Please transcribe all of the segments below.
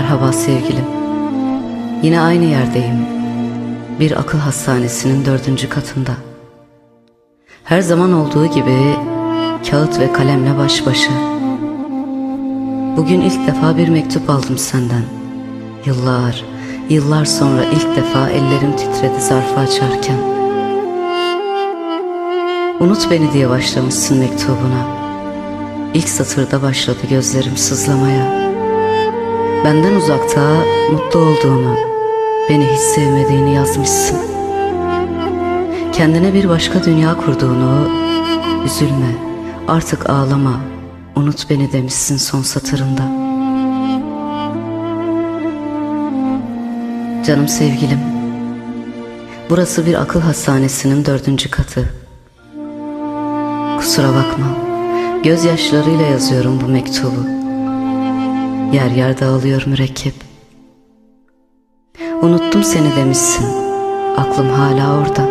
Merhaba sevgilim. Yine aynı yerdeyim. Bir akıl hastanesinin dördüncü katında. Her zaman olduğu gibi kağıt ve kalemle baş başa. Bugün ilk defa bir mektup aldım senden. Yıllar, yıllar sonra ilk defa ellerim titredi zarfı açarken. Unut beni diye başlamışsın mektubuna. İlk satırda başladı gözlerim sızlamaya. Benden uzakta mutlu olduğunu, beni hiç sevmediğini yazmışsın. Kendine bir başka dünya kurduğunu, üzülme, artık ağlama, unut beni demişsin son satırında. Canım sevgilim, burası bir akıl hastanesinin dördüncü katı. Kusura bakma, gözyaşlarıyla yazıyorum bu mektubu. Yer yer dağılıyor mürekkep. Unuttum seni demişsin. Aklım hala orada.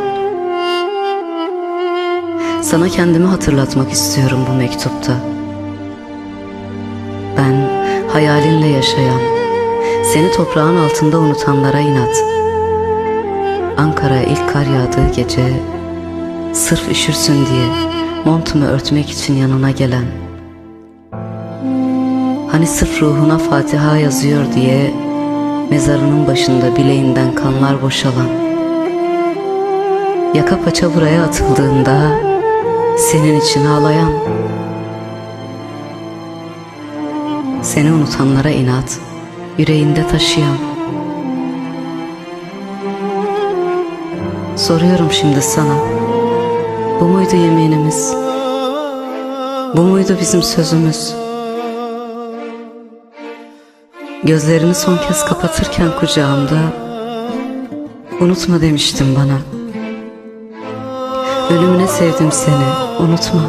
Sana kendimi hatırlatmak istiyorum bu mektupta. Ben hayalinle yaşayan, seni toprağın altında unutanlara inat. Ankara'ya ilk kar yağdığı gece, sırf üşürsün diye montumu örtmek için yanına gelen Hani sırf ruhuna Fatiha yazıyor diye Mezarının başında bileğinden kanlar boşalan Yaka paça buraya atıldığında Senin için ağlayan Seni unutanlara inat Yüreğinde taşıyan Soruyorum şimdi sana Bu muydu yeminimiz? Bu muydu bizim sözümüz? Gözlerimi son kez kapatırken kucağımda Unutma demiştin bana. Ölümüne sevdim seni unutma.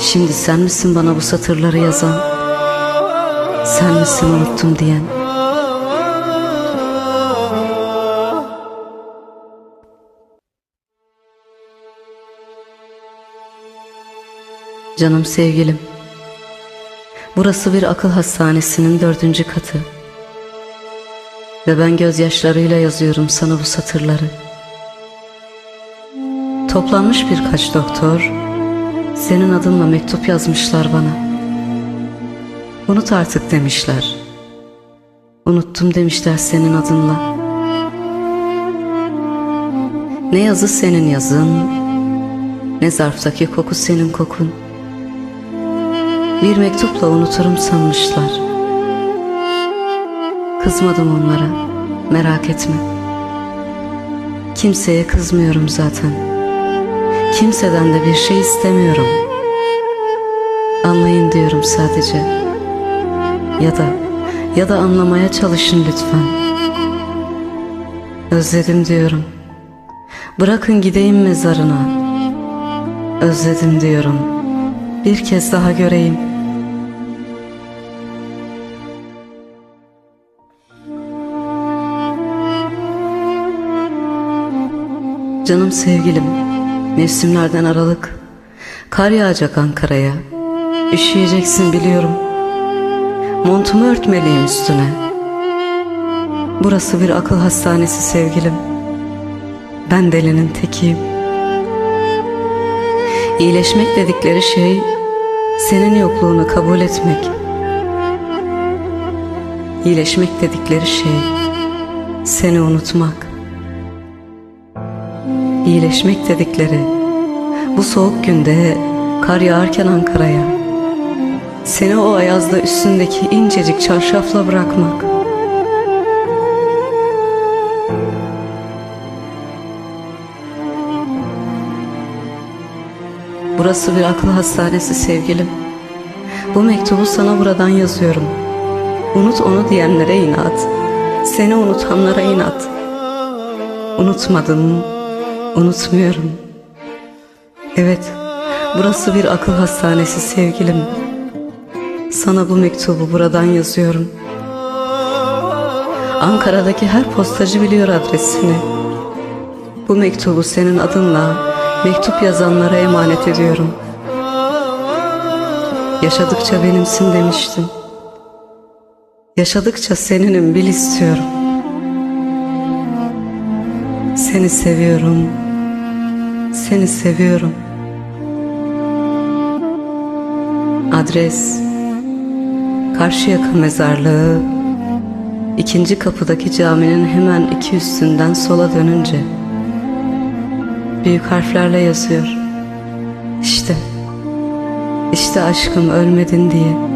Şimdi sen misin bana bu satırları yazan? Sen misin unuttum diyen? Canım sevgilim Burası bir akıl hastanesinin dördüncü katı. Ve ben gözyaşlarıyla yazıyorum sana bu satırları. Toplanmış birkaç doktor, senin adınla mektup yazmışlar bana. Unut artık demişler. Unuttum demişler senin adınla. Ne yazı senin yazın, ne zarftaki koku senin kokun. Bir mektupla unuturum sanmışlar. Kızmadım onlara, merak etme. Kimseye kızmıyorum zaten. Kimseden de bir şey istemiyorum. Anlayın diyorum sadece. Ya da ya da anlamaya çalışın lütfen. Özledim diyorum. Bırakın gideyim mezarına. Özledim diyorum. Bir kez daha göreyim. Canım sevgilim, mevsimlerden aralık, kar yağacak Ankara'ya, üşüyeceksin biliyorum. Montumu örtmeliyim üstüne. Burası bir akıl hastanesi sevgilim. Ben delinin tekiyim. İyileşmek dedikleri şey, senin yokluğunu kabul etmek. İyileşmek dedikleri şey, seni unutmak. İyileşmek dedikleri bu soğuk günde kar yağarken Ankara'ya seni o ayazda üstündeki incecik çarşafla bırakmak. Burası bir akıl hastanesi sevgilim. Bu mektubu sana buradan yazıyorum. Unut onu diyenlere inat. Seni unutanlara inat. Unutmadın, unutmuyorum. Evet, burası bir akıl hastanesi sevgilim. Sana bu mektubu buradan yazıyorum. Ankara'daki her postacı biliyor adresini. Bu mektubu senin adınla mektup yazanlara emanet ediyorum. Yaşadıkça benimsin demiştin. Yaşadıkça seninim bil istiyorum. Seni seviyorum. Seni seviyorum. Adres Karşıyaka Mezarlığı ikinci kapıdaki caminin hemen iki üstünden sola dönünce büyük harflerle yazıyor. İşte, işte aşkım ölmedin diye.